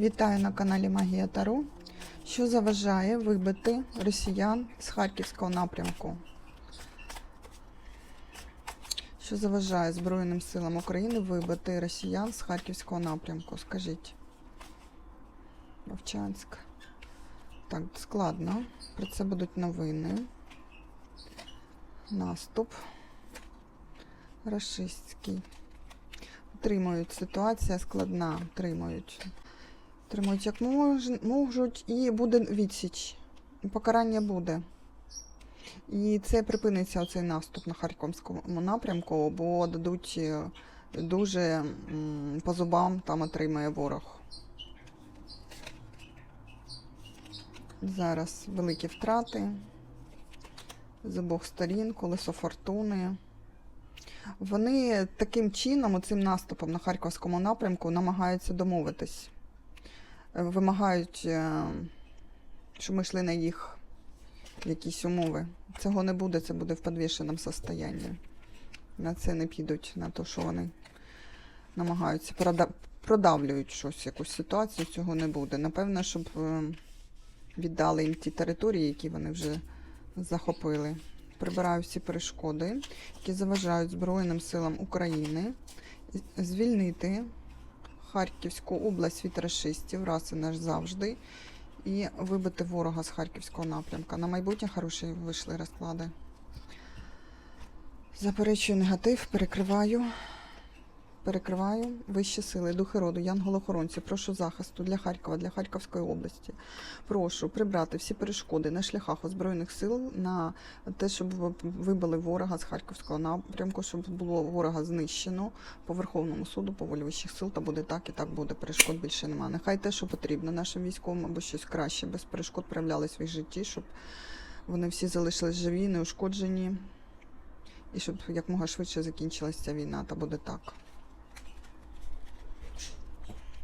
Вітаю на каналі Магія Таро. Що заважає вибити росіян з харківського напрямку? Що заважає Збройним силам України вибити росіян з харківського напрямку? Скажіть. Вовчанськ. Так, складно. Про це будуть новини. Наступ. Рашистський. Тримають. Ситуація складна. Тримають. Тримають як мож- можуть, і буде відсіч. Покарання буде. І це припиниться оцей наступ на Харківському напрямку, бо дадуть е, дуже по зубам там отримає ворог. Зараз великі втрати з обох сторін, колесо фортуни. Вони таким чином, цим наступом на Харківському напрямку, намагаються домовитись. Е, Вимагають, е, щоб ми йшли на їх якісь умови. Цього не буде, це буде в підвішеному состоянні. На це не підуть, на те, що вони намагаються продавлюють щось, якусь ситуацію, цього не буде. Напевно, щоб е, віддали їм ті території, які вони вже захопили. Прибираю всі перешкоди, які заважають Збройним силам України звільнити Харківську область від рашистів раз і назавжди і вибити ворога з Харківського напрямка. На майбутнє хороші вийшли розклади. Заперечую негатив, перекриваю. Перекриваю вищі сили, духи роду, янголохоронці, прошу захисту для Харкова, для Харківської області. Прошу прибрати всі перешкоди на шляхах озброєних сил на те, щоб ви- вибили ворога з Харківського напрямку, щоб було ворога знищено по Верховному суду, по волі вищих сил, та буде так і так буде. Перешкод більше немає. Нехай те, що потрібно нашим військовим, або щось краще, без перешкод проявлялись в їх житті, щоб вони всі залишились живі, неушкоджені. І щоб якмога швидше закінчилася ця війна, та буде так.